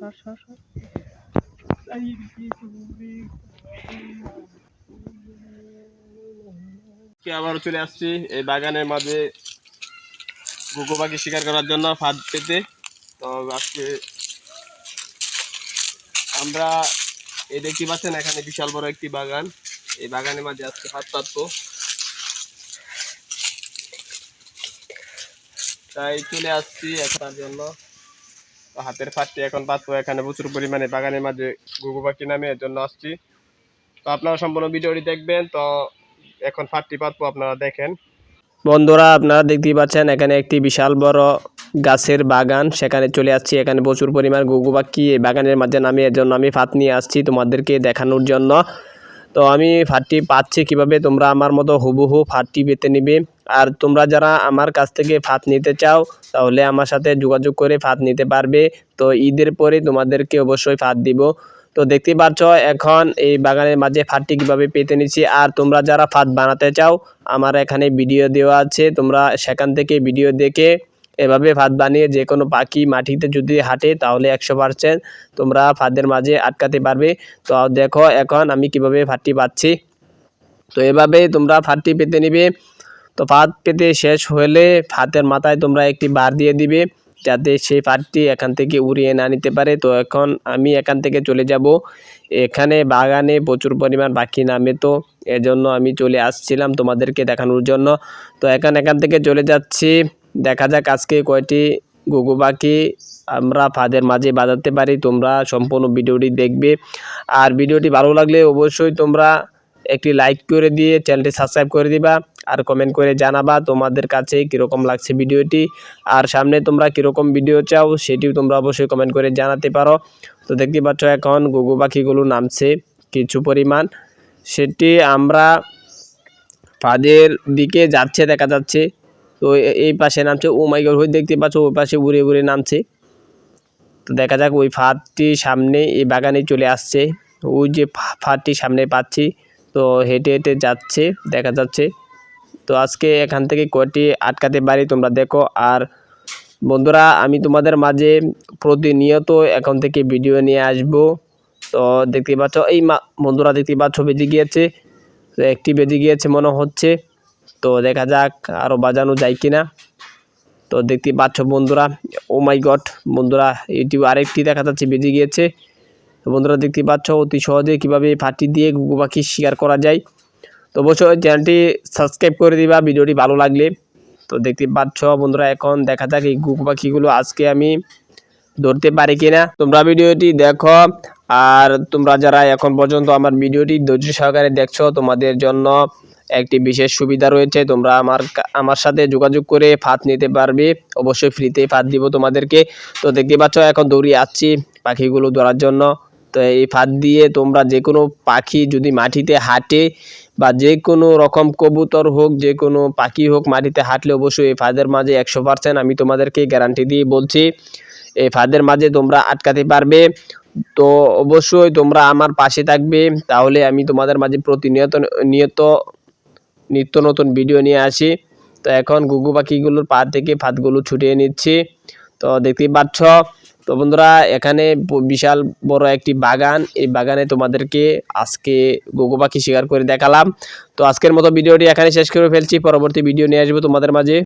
সর সর সর আবার চলে আসছি এই বাগানের মাঝে গুগু পাখি শিকার করার জন্য ফাঁদ পেতে। তো আজকে আমরা এই দেখতে পাচ্ছেন এখানে বিশাল বড় একটি বাগান। এই বাগানের মাঝে আজকে ফাঁদ পাতবো। তাই চলে আসছি এখানের জন্য। হাতের ফাঁদটি এখন পাতবো এখানে প্রচুর পরিমাণে বাগানের মাঝে গুগু পাখি নামে এর জন্য আসছি। তো আপনারা সম্পূর্ণ ভিডিওটি দেখবেন, তো এখন ফাঁদটি পাতবো আপনারা দেখেন। বন্ধুরা, আপনারা দেখতেই পাচ্ছেন, এখানে একটি বিশাল বড় গাছের বাগান, সেখানে চলে আসছি। এখানে প্রচুর পরিমাণ গুগু পাখি এই বাগানের মাঝে নামে এর জন্য আমি ফাঁদ নিয়ে আসছি তোমাদেরকে দেখানোর জন্য। তো আমি ফাঁদটি পাচ্ছি কীভাবে? তোমরা আমার মতো হুবহু ফাঁদটি পেতে নিবে। আর তোমরা যারা আমার কাছ থেকে ফাঁদ নিতে চাও, তাহলে আমার সাথে যোগাযোগ করে ফাঁদ নিতে পারবে। তো ঈদের পরে তোমাদেরকে অবশ্যই ফাঁদ দিব। তো দেখতে পাচ্ছ, এখন এই বাগানের মাঝে ফাঁদটি কীভাবে পেতে নিচ্ছি। আর তোমরা যারা ফাঁদ বানাতে চাও, আমার এখানে ভিডিও দেওয়া আছে। তোমরা সেখান থেকে ভিডিও দেখে এভাবে ফাঁদ বানিয়ে যে কোনো পাখি মাটিতে যদি হাঁটে তাহলে একশো পারসেন্ট তোমরা ফাঁদের মাঝে আটকাতে পারবে। তো দেখো এখন আমি কীভাবে ফাঁদটি পাচ্ছি তো এভাবে তোমরা ফাঁদটি পেতে নিবে। তো ফাঁদ পেতে শেষ হলে ফাঁদের মাথায় তোমরা একটি বার দিয়ে দিবে যাতে সেই ফাঁদটি এখান থেকে উড়িয়ে না নিতে পারে। তো এখন আমি এখান থেকে চলে যাব। এখানে বাগানে প্রচুর পরিমাণ পাখি নামে তো এজন্য আমি চলে আসছিলাম তোমাদেরকে দেখানোর জন্য। তো এখন এখান থেকে চলে যাচ্ছি। দেখা যাক আজকে কয়টি গুগু পাখি আমরা ফাঁদের মাঝে বাজাতে পারি। তোমরা সম্পূর্ণ ভিডিওটি দেখবে। আর ভিডিওটি ভালো লাগলে অবশ্যই তোমরা একটি লাইক করে দিয়ে চ্যানেলটি সাবস্ক্রাইব করে দিবা আর কমেন্ট করে জানাবা তোমাদের কাছে কীরকম লাগছে ভিডিওটি। আর সামনে তোমরা কীরকম ভিডিও চাও সেটিও তোমরা অবশ্যই কমেন্ট করে জানাতে পারো। তো দেখতে পাচ্ছ এখন গুগু পাখিগুলো নামছে কিছু পরিমাণ। সেটি আমরা ফাঁদের দিকে যাচ্ছে দেখা যাচ্ছে। তো এই পাশে নামছে, ও মাই গড দেখতে পাচ্ছ, ওই পাশে উড়ে উড়ে নামছে। তো দেখা যাক, ওই ফাঁদটি সামনে, এই বাগানে চলে আসছে। ওই যে ফাঁদটি সামনে পাচ্ছি, তো হেঁটে হেঁটে যাচ্ছে, দেখা যাচ্ছে। তো আজকে এখান থেকে কয়টি আটকাতে পারি তোমরা দেখো। আর বন্ধুরা, আমি তোমাদের মাঝে প্রতিনিয়ত এখন থেকে ভিডিও নিয়ে আসব। তো দেখতে পাচ্ছ, এই বন্ধুরা দেখতে পাচ্ছ বেজে গিয়েছে একটি বেজে গিয়েছে মনে হচ্ছে। তো দেখা যাক আরও বাজানো যায় কিনা। তো দেখতে পাচ্ছ বন্ধুরা, ও মাই গড, বন্ধুরা, ইউটিউব আরেকটি দেখা যাচ্ছে, বেজে গিয়েছে। তো বন্ধুরা দেখতে পাচ্ছ, অতি সহজে কীভাবে ফাটি দিয়ে গুগু পাখি শিকার করা যায়। তো অবশ্যই চ্যানেলটি সাবস্ক্রাইব করে দিবা, ভিডিওটি ভালো লাগলে। তো দেখতে পাচ্ছ বন্ধুরা, এখন দেখা যাক এই গুগু পাখিগুলো আজকে আমি ধরতে পারি কিনা। তোমরা ভিডিওটি দেখো, আর তোমরা যারা এখন পর্যন্ত আমার ভিডিওটি ধৈর্য সহকারে দেখছ, তোমাদের জন্য একটি বিশেষ সুবিধা রয়েছে। তোমরা আমার আমার সাথে যোগাযোগ করে ফাঁদ নিতে পারবে। অবশ্যই ফ্রিতেই ফাঁদ দিব তোমাদেরকে। তো দেখতে পাচ্ছ, এখন দৌড়িয়ে আসছি পাখিগুলো ধরার জন্য। তো এই ফাঁদ দিয়ে তোমরা যে কোনো পাখি যদি মাটিতে হাঁটে বা যে কোনো রকম কবুতর হোক যে কোনো পাখি হোক মাটিতে হাঁটলে অবশ্যই এই ফাঁদের মাঝে একশো পার্সেন্ট আমি তোমাদেরকে গ্যারান্টি দিয়ে বলছি, এই ফাঁদের মাঝে তোমরা আটকাতে পারবে। তো অবশ্যই তোমরা আমার পাশে থাকবে। তাহলে আমি তোমাদের মাঝে প্রতিনিয়ত, নিয়ত নিত্য নতুন ভিডিও নিয়ে আসি। তো এখন গুগু পাখিগুলোর পা থেকে ফাঁদগুলো ছুটিয়ে নিচ্ছি। তো দেখতেই পাচ্ছ, তো বন্ধুরা, এখানে বিশাল বড় একটি বাগান। এই বাগানে তোমাদেরকে আজকে গুগু পাখি শিকার করে দেখালাম। তো আজকের মতো ভিডিওটি এখানে শেষ করে ফেলছি। পরবর্তী ভিডিও নিয়ে আসব তোমাদের মাঝে।